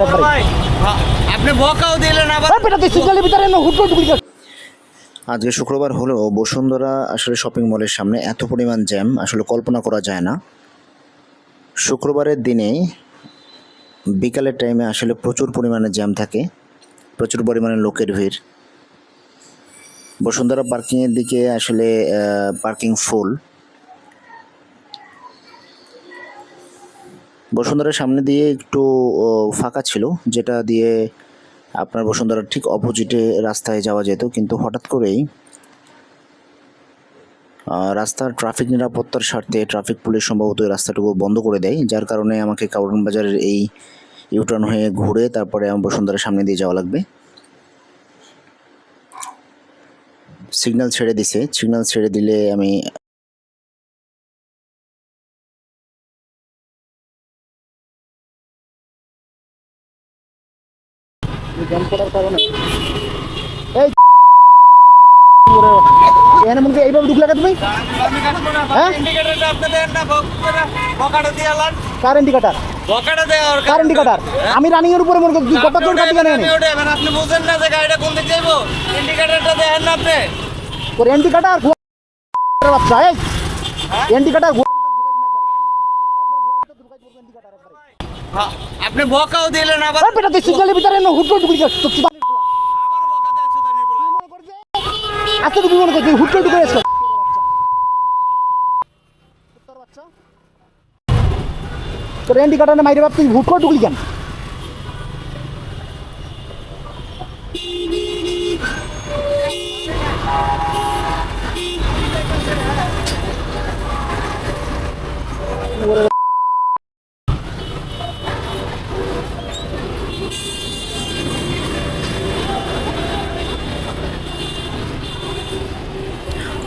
ভাই আপনি বকাও দিলেন আবার। বেটা তুই সিগন্যালের ভিতরে না হুট করে ঢুকলি আজকে শুক্রবার হলেও বসুন্ধরা আসলে শপিং মলের সামনে এত পরিমাণ জ্যাম আসলে কল্পনা করা যায় না। শুক্রবারের দিনে বিকালের টাইমে আসলে প্রচুর পরিমাণে জ্যাম থাকে প্রচুর পরিমাণে লোকের ভিড়। বসুন্ধরা পার্কিংয়ের দিকে আসলে পার্কিং ফুল বসুন্ধরার সামনে দিয়ে একটু ফাঁকা ছিল, যেটা দিয়ে আপনার বসুন্ধরার ঠিক অপোজিটে রাস্তায় যাওয়া যেত, কিন্তু হঠাৎ করেই রাস্তার ট্রাফিক নিরাপত্তার স্বার্থে ট্রাফিক পুলিশ সম্ভবত এই রাস্তাটুকু বন্ধ করে দেয়, যার কারণে আমাকে কাউরন বাজারের এই ইউটার্ন হয়ে ঘুরে তারপরে আমার বসুন্ধরার সামনে দিয়ে যাওয়া লাগবে। সিগন্যাল ছেড়ে দিছে সিগন্যাল ছেড়ে দিলে আমি এই এখানে মনে করি এইভাবে ঢুকলে তুমি? হ্যাঁ? আমি রানিং এর উপরে মনে করি কত আপনি জোর কাটি কেন আপনি ওঠেন, এবার আপনি বুঝেন না যে গাড়িটা কোন দিক যাইবো ইন্ডিকেটরটা দেন না আপনি তোর ইন্ডিকেটার বাচ্চা এই ইন্ডিকেটার হ্যাঁ, আপনি বকাও দিলেন আবার। বেটা তুই সিগন্যালের ভিতরে হুট করে ঢুকলি কেন? তোর কি বাল- আবার বকা দেয় সুতানি বলে। আজকে তুমি মনে করছি হুট করে ঢুকে এসো তোর কাটানে মাইরে বাপ, তুই হুট কেন?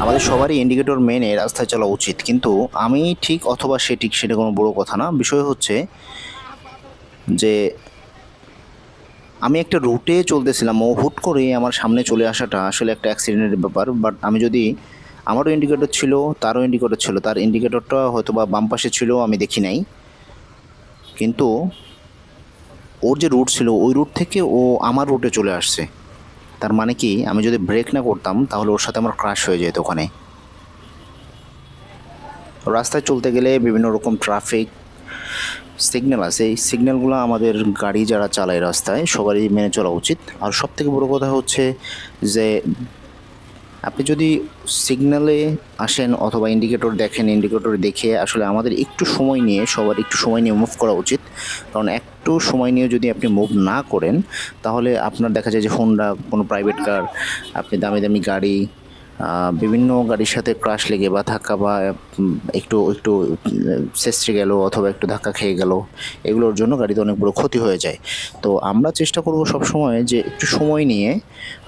আমাদের সবারই ইন্ডিকেটর মেনে রাস্তায় চলা উচিত। কিন্তু আমি ঠিক অথবা সে ঠিক সেটা কোনো বড় কথা না। বিষয় হচ্ছে যে আমি একটা রুটে চলতেছিলাম ও হুট করে আমার সামনে চলে আসাটা আসলে একটা অ্যাক্সিডেন্টের ব্যাপার। বাট আমি যদি আমারও ইন্ডিকেটর ছিল, তারও ইন্ডিকেটর ছিল, তার ইন্ডিকেটরটা হয়তো বা বাম পাশে ছিল, আমি দেখি নাই। কিন্তু ওর যে রুট ছিল, ওই রুট থেকে ও আমার রুটে চলে আসছে। তার মানে কি, আমি যদি ব্রেক না করতাম, তাহলে ওর সাথে আমার ক্রাশ হয়ে যেত ওখানে। রাস্তায় চলতে গেলে বিভিন্ন রকম ট্রাফিক সিগন্যাল আছে। এই সিগন্যালগুলো আমাদের গাড়ি যারা চালায় রাস্তায়, সবারই মেনে চলা উচিত। আর সব থেকে বড়ো কথা হচ্ছে যে আপনি যদি সিগনালে আসেন অথবা ইন্ডিকেটর দেখেন ইন্ডিকেটর দেখে আসলে আমাদের একটু সময় নিয়ে, সবার একটু সময় নিয়ে মুভ করা উচিত। কারণ একটু সময় নিয়ে যদি আপনি মুভ না করেন, তাহলে আপনার দেখা যায় যে হোন্ডা কোনো প্রাইভেট কার আপনি দামি দামি গাড়ি বিভিন্ন গাড়ির সাথে ক্রাশ লেগে বা ধাক্কা বা একটু একটু চেষ্টে গেল অথবা একটু ধাক্কা খেয়ে গেল, এগুলোর জন্য গাড়িতে অনেক বড় ক্ষতি হয়ে যায়। তো আমরা চেষ্টা করব সবসময় যে একটু সময় নিয়ে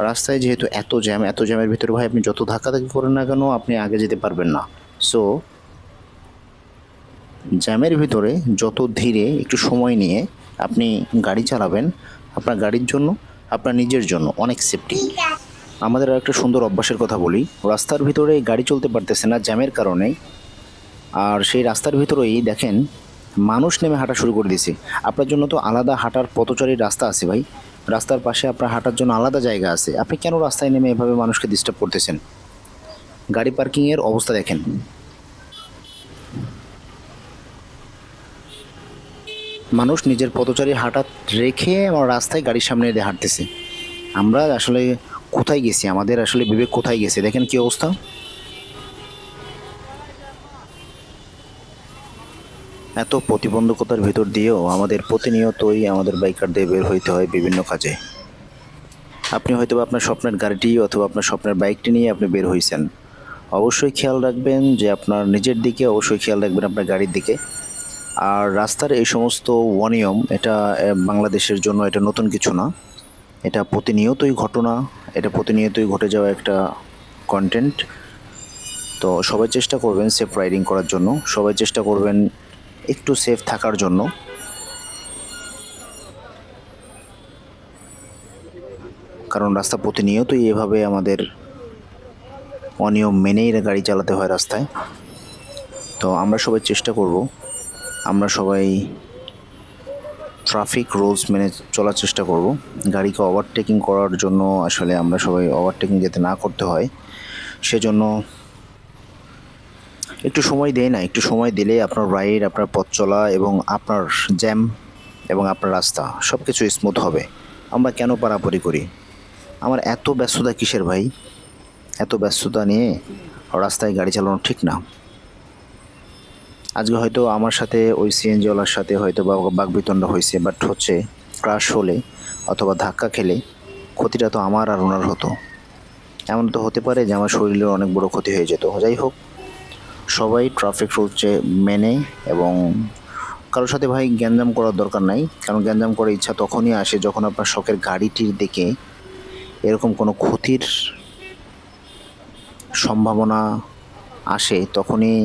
রাস্তায় যেহেতু এত জ্যাম এত জ্যামের ভিতরে ভাই আপনি যত ধাক্কাধাক্কি করেন না কেন আপনি আগে যেতে পারবেন না। সো জ্যামের ভিতরে যত ধীরে একটু সময় নিয়ে আপনি গাড়ি চালাবেন, আপনার গাড়ির জন্য, আপনার নিজের জন্য, অনেক সেফটি আমাদের আর একটা সুন্দর অভ্যাসের কথা বলি। রাস্তার ভিতরে গাড়ি চলতে পারতেছে না জ্যামের কারণে। আর সেই রাস্তার ভিতরেই দেখেন, মানুষ নেমে হাঁটা শুরু করে দিয়েছে। আপনার জন্য তো আলাদা হাঁটার পথচারীর রাস্তা আছে ভাই। রাস্তার পাশে আপনার হাঁটার জন্য আলাদা জায়গা আছে। আপনি কেন রাস্তায় নেমে এভাবে মানুষকে ডিস্টার্ব করতেছেন? গাড়ি পার্কিংয়ের অবস্থা দেখেন। মানুষ নিজের পথচারী হাঁটা রেখে আমার রাস্তায় গাড়ির সামনে দিয়ে হাঁটতেছে। আমরা আসলে কোথায় গেছি? আমাদের আসলে বিবেক কোথায় গেছে? দেখেন কি অবস্থা। এত প্রতিবন্ধকতার ভিতর দিয়েও আমাদের প্রতিনিয়তই আমাদের বাইকারদের বের হইতে হয় বিভিন্ন কাজে। আপনি হয়তো আপনার স্বপ্নের গাড়িটি অথবা আপনার স্বপ্নের বাইকটি নিয়ে আপনি বের হয়েছেন অবশ্যই খেয়াল রাখবেন যে আপনার নিজের দিকে অবশ্যই খেয়াল রাখবেন আপনার গাড়ির দিকে। আর রাস্তার এই সমস্ত অনিয়ম, এটা বাংলাদেশের জন্য এটা নতুন কিছু না। এটা প্রতিনিয়তই ঘটনা। এটা প্রতিনিয়তই ঘটে যাওয়া একটা কন্টেন্ট তো সবাই চেষ্টা করবেন সেফ রাইডিং করার জন্য। সবাই চেষ্টা করবেন একটু সেফ থাকার জন্য। কারণ রাস্তা প্রতিনিয়তই এভাবে আমাদের অনিয়ম মেনেই গাড়ি চালাতে হয় রাস্তায়। তো আমরা সবাই চেষ্টা করব। আমরা সবাই ট্রাফিক রুলস মেনে চলার চেষ্টা করব। গাড়িকে ওভারটেকিং করার জন্য আসলে আমরা সবাই ওভারটেকিং যাতে না করতে হয়, সেজন্য একটু সময় দেয় না, একটু সময় দিলে আপনার রাইড আপনার পথ চলা এবং আপনার জ্যাম এবং আপনার রাস্তা সব কিছু স্মুথ হবে। আমরা কেন পারাপারি করি? আমার এত ব্যস্ততা কিসের ভাই? এত ব্যস্ততা নিয়ে রাস্তায় গাড়ি চালানো ঠিক না। আজকে হয়তো আমার সাথে ওই সিএনজিওয়ালার সাথে হয়তো বা বাগবিতণ্ড হয়েছে বাট হচ্ছে ক্রাশ হলে অথবা ধাক্কা খেলে ক্ষতিটা তো আমার আর ওনার হতো। এমন তো হতে পারে যে আমার শরীরের অনেক বড় ক্ষতি হয়ে যেত। যাই হোক, সবাই ট্রাফিক রুলসে মেনে এবং কারোর সাথে ভাই গ্যাঞ্জাম করার দরকার নাই, কারণ গ্যাঞ্জাম করার ইচ্ছা তখনই আসে যখন আপনার শখের গাড়িটির দিকে এরকম কোনো ক্ষতির সম্ভাবনা আসে, তখনই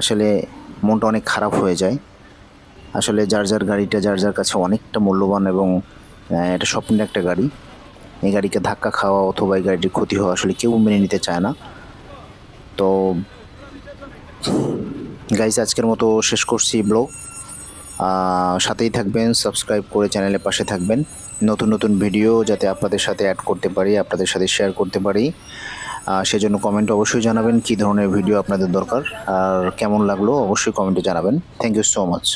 আসলে মনটা অনেক খারাপ হয়ে যায়। আসলে যার যার গাড়িটা, যার যার কাছে অনেকটা মূল্যবান এবং এটা স্বপ্নের একটা গাড়ি। এই গাড়িকে ধাক্কা খাওয়া অথবা এই গাড়িটির ক্ষতি হওয়া আসলে কেউ মেনে নিতে চায় না। তো গাইজ আজকের মতো শেষ করছি ব্লগ। সাথেই থাকবেন সাবস্ক্রাইব করে চ্যানেলের পাশে থাকবেন। নতুন নতুন ভিডিও যাতে আপনাদের সাথে অ্যাড করতে পারি, আপনাদের সাথে শেয়ার করতে পারি। সেজন্য কমেন্ট অবশ্যই জানাবেন, কী ধরনের ভিডিও আপনাদের দরকার, আর কেমন লাগল অবশ্যই কমেন্টে জানাবেন। Thank you so much